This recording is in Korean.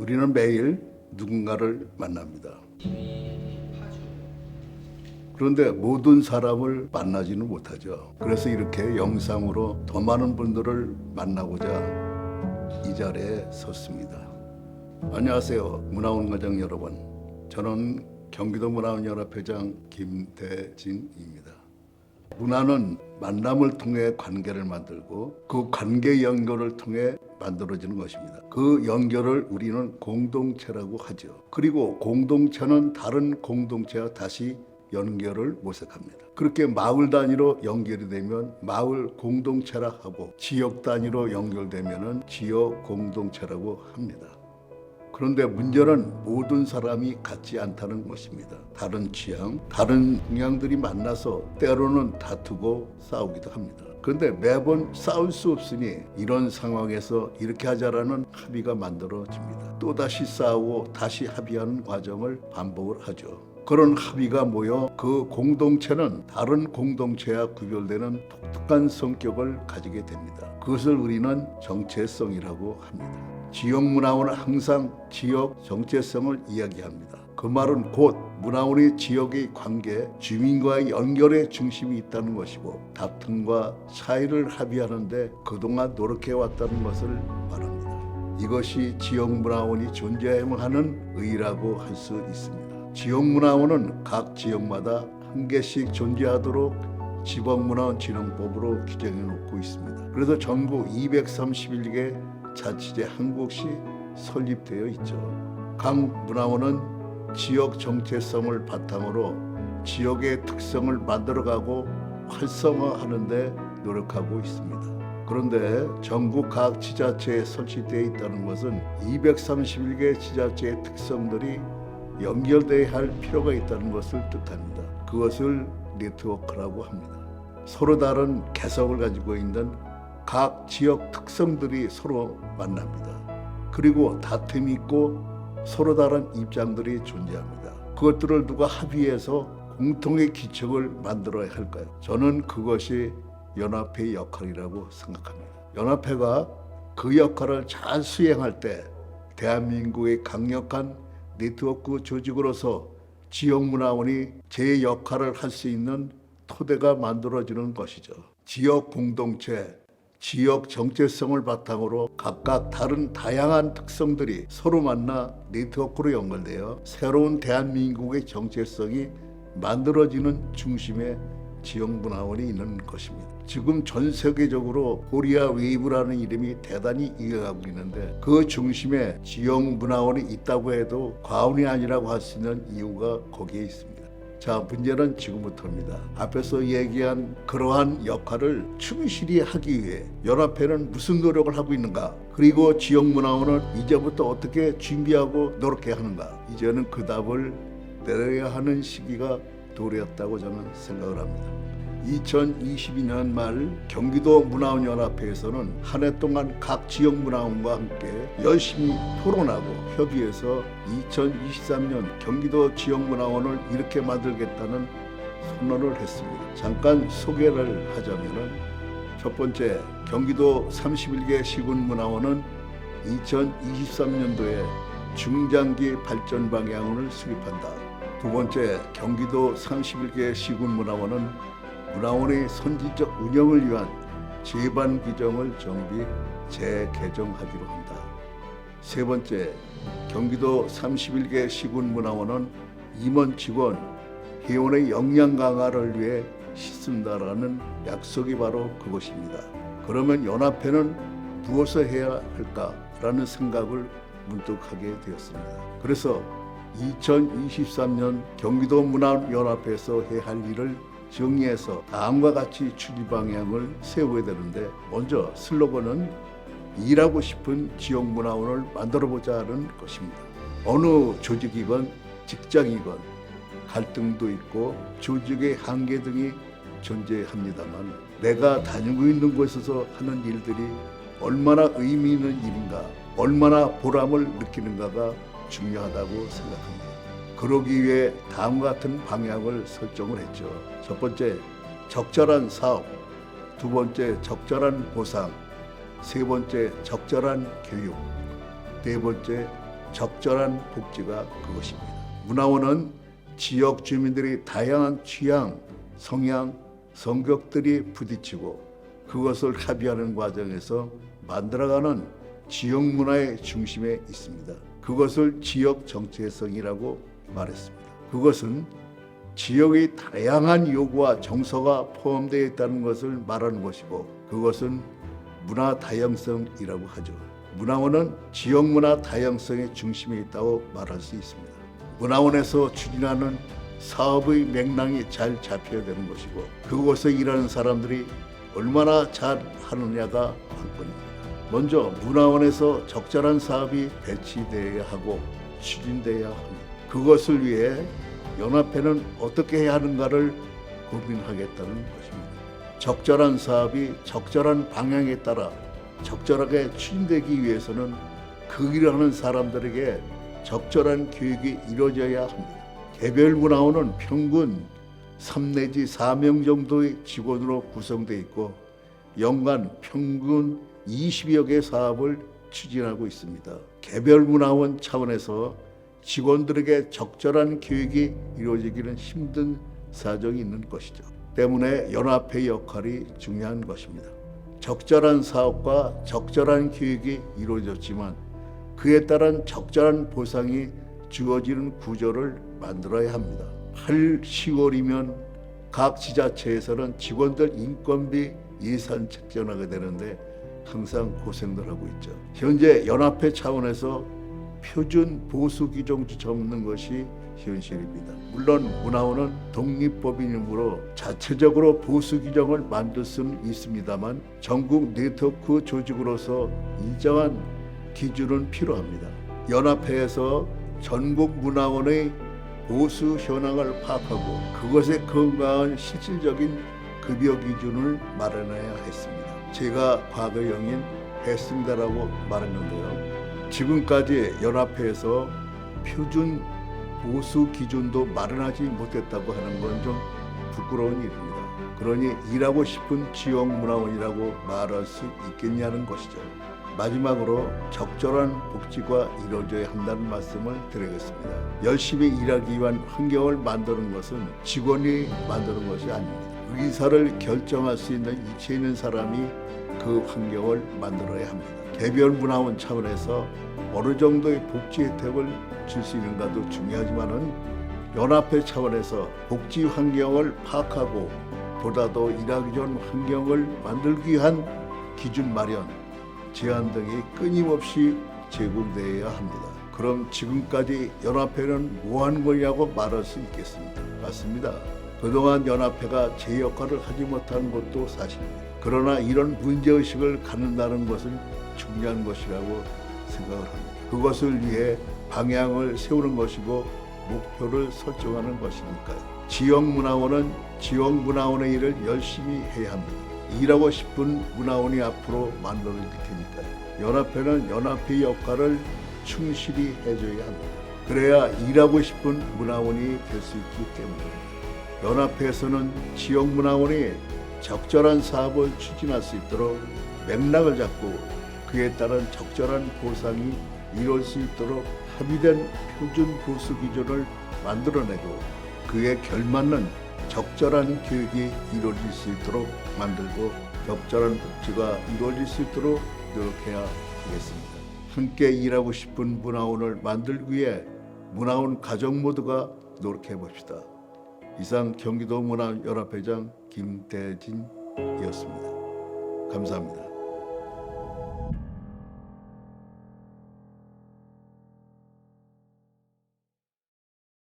우리는 매일 누군가를 만납니다. 그런데 모든 사람을 만나지는 못하죠. 그래서 이렇게 영상으로 더 많은 분들을 만나고자 이 자리에 섰습니다. 안녕하세요. 문화원가정 여러분. 저는 경기도 문화원 연합회장 김대진입니다. 문화는 만남을 통해 관계를 만들고 그 관계 연결을 통해 만들어지는 것입니다. 그 연결을 우리는 공동체라고 하죠. 그리고 공동체는 다른 공동체와 다시 연결을 모색합니다. 그렇게 마을 단위로 연결이 되면 마을 공동체라 하고 지역 단위로 연결되면은 지역 공동체라고 합니다. 그런데 문제는 모든 사람이 같지 않다는 것입니다. 다른 취향, 다른 동향들이 만나서 때로는 다투고 싸우기도 합니다. 그런데 매번 싸울 수 없으니 이런 상황에서 이렇게 하자라는 합의가 만들어집니다. 또 다시 싸우고 다시 합의하는 과정을 반복을 하죠. 그런 합의가 모여 그 공동체는 다른 공동체와 구별되는 독특한 성격을 가지게 됩니다. 그것을 우리는 정체성이라고 합니다. 지역 문화원은 항상 지역 정체성을 이야기합니다. 그 말은 곧 문화원의 지역의 관계, 주민과의 연결의 중심이 있다는 것이고 다툼과 차이를 합의하는데 그동안 노력해왔다는 것을 말합니다. 이것이 지역 문화원이 존재해야만 하는 의라고 할 수 있습니다. 지역 문화원은 각 지역마다 한 개씩 존재하도록 지방문화원 진흥법으로 규정해 놓고 있습니다. 그래서 전국 231개 자치제 한 곳이 설립되어 있죠. 각 문화원은 지역 정체성을 바탕으로 지역의 특성을 만들어가고 활성화하는데 노력하고 있습니다. 그런데 전국 각 지자체에 설치되어 있다는 것은 231개 지자체의 특성들이 연결돼야 할 필요가 있다는 것을 뜻합니다. 그것을 네트워크라고 합니다. 서로 다른 개성을 가지고 있는 각 지역 특성들이 서로 만납니다. 그리고 다툼이 있고 서로 다른 입장들이 존재합니다. 그것들을 누가 합의해서 공통의 기척을 만들어야 할까요? 저는 그것이 연합회의 역할이라고 생각합니다. 연합회가 그 역할을 잘 수행할 때 대한민국의 강력한 네트워크 조직으로서 지역 문화원이 제 역할을 할 수 있는 토대가 만들어지는 것이죠. 지역 공동체, 지역 정체성을 바탕으로 각각 다른 다양한 특성들이 서로 만나 네트워크로 연결되어 새로운 대한민국의 정체성이 만들어지는 중심에 지역 문화원이 있는 것입니다. 지금 전 세계적으로 코리아 웨이브라는 이름이 대단히 이어가고 있는데 그 중심에 지역 문화원이 있다고 해도 과언이 아니라고 할 수 있는 이유가 거기에 있습니다. 자, 문제는 지금부터입니다. 앞에서 얘기한 그러한 역할을 충실히 하기 위해 연합회는 무슨 노력을 하고 있는가? 그리고 지역 문화원은 이제부터 어떻게 준비하고 노력해야 하는가? 이제는 그 답을 내려야 하는 시기가 도래했다고 저는 생각을 합니다. 2022년 말 경기도 문화원 연합회에서는 한 해 동안 각 지역 문화원과 함께 열심히 토론하고 협의해서 2023년 경기도 지역 문화원을 이렇게 만들겠다는 선언을 했습니다. 잠깐 소개를 하자면은 첫 번째 경기도 31개 시군 문화원은 2023년도에 중장기 발전 방향을 수립한다. 두 번째 경기도 31개 시군 문화원은 문화원의 선진적 운영을 위한 제반 규정을 정비 재개정하기로 한다. 세 번째, 경기도 31개 시군 문화원은 임원 직원 회원의 역량 강화를 위해 씻는다라는 약속이 바로 그것입니다. 그러면 연합회는 무엇을 해야 할까라는 생각을 문득 하게 되었습니다. 그래서 2023년 경기도 문화연합회에서 해야 할 일을 정리해서 다음과 같이 추진 방향을 세워야 되는데 먼저 슬로건은 일하고 싶은 지역 문화원을 만들어 보자는 것입니다. 어느 조직이건 직장이건 갈등도 있고 조직의 한계 등이 존재합니다만 내가 다니고 있는 곳에서 하는 일들이 얼마나 의미 있는 일인가, 얼마나 보람을 느끼는가가 중요하다고 생각합니다. 그러기 위해 다음과 같은 방향을 설정을 했죠. 첫 번째, 적절한 사업. 두 번째, 적절한 보상. 세 번째, 적절한 교육. 네 번째, 적절한 복지가 그것입니다. 문화원은 지역 주민들이 다양한 취향, 성향, 성격들이 부딪히고 그것을 합의하는 과정에서 만들어가는 지역 문화의 중심에 있습니다. 그것을 지역 정체성이라고 말했습니다. 그것은 지역의 다양한 요구와 정서가 포함되어 있다는 것을 말하는 것이고 그것은 문화 다양성이라고 하죠. 문화원은 지역 문화 다양성의 중심에 있다고 말할 수 있습니다. 문화원에서 추진하는 사업의 맥락이 잘 잡혀야 되는 것이고 그곳에 일하는 사람들이 얼마나 잘 하느냐가 관건입니다. 먼저 문화원에서 적절한 사업이 배치되어야 하고 추진되어야 합니다. 그것을 위해 연합회는 어떻게 해야 하는가를 고민하겠다는 것입니다. 적절한 사업이 적절한 방향에 따라 적절하게 추진되기 위해서는 그 일을 하는 사람들에게 적절한 교육이 이루어져야 합니다. 개별 문화원은 평균 3 내지 4명 정도의 직원으로 구성되어 있고 연간 평균 20여 개 사업을 추진하고 있습니다. 개별 문화원 차원에서 직원들에게 적절한 교육이 이루어지기는 힘든 사정이 있는 것이죠. 때문에 연합회 역할이 중요한 것입니다. 적절한 사업과 적절한 교육이 이루어졌지만 그에 따른 적절한 보상이 주어지는 구조를 만들어야 합니다. 8, 10월이면 각 지자체에서는 직원들 인건비 예산 책정하게 되는데 항상 고생들 하고 있죠. 현재 연합회 차원에서 표준 보수 규정 잡는 것이 현실입니다. 물론 문화원은 독립법인이므로 자체적으로 보수 규정을 만들 수는 있습니다만 전국 네트워크 조직으로서 일정한 기준은 필요합니다. 연합회에서 전국 문화원의 보수 현황을 파악하고 그것에 건강한 실질적인 급여 기준을 마련해야 했습니다. 제가 과거형인 했습니다라고 말했는데요. 지금까지 연합회에서 표준 보수 기준도 마련하지 못했다고 하는 건 좀 부끄러운 일입니다. 그러니 일하고 싶은 지역 문화원이라고 말할 수 있겠냐는 것이죠. 마지막으로 적절한 복지가 이루어져야 한다는 말씀을 드리겠습니다. 열심히 일하기 위한 환경을 만드는 것은 직원이 만드는 것이 아닙니다. 의사를 결정할 수 있는 이체 있는 사람이 그 환경을 만들어야 합니다. 개별 문화원 차원에서 어느 정도의 복지 혜택을 줄 수 있는가도 중요하지만은 연합회 차원에서 복지 환경을 파악하고 보다 더 일하기 좋은 환경을 만들기 위한 기준 마련, 제한 등이 끊임없이 제공되어야 합니다. 그럼 지금까지 연합회는 뭐한 거냐고 말할 수 있겠습니다. 맞습니다. 그동안 연합회가 제 역할을 하지 못한 것도 사실입니다. 그러나 이런 문제의식을 갖는다는 것은 중요한 것이라고 생각을 합니다. 그것을 위해 방향을 세우는 것이고 목표를 설정하는 것이니까요. 지역문화원은 지역문화원의 일을 열심히 해야 합니다. 일하고 싶은 문화원이 앞으로 만들어질 테니까요. 연합회는 연합회의 역할을 충실히 해줘야 합니다. 그래야 일하고 싶은 문화원이 될 수 있기 때문입니다. 연합회에서는 지역문화원이 적절한 사업을 추진할 수 있도록 맥락을 잡고 그에 따른 적절한 보상이 이룰 수 있도록 합의된 표준 보수 기준을 만들어내고 그에 결맞는 적절한 교육이 이루어질 수 있도록 만들고 적절한 복지가 이루어질 수 있도록 노력해야 하겠습니다. 함께 일하고 싶은 문화원을 만들기 위해 문화원 가족 모두가 노력해 봅시다. 이상 경기도 문화연합회장 김대진이었습니다. 감사합니다.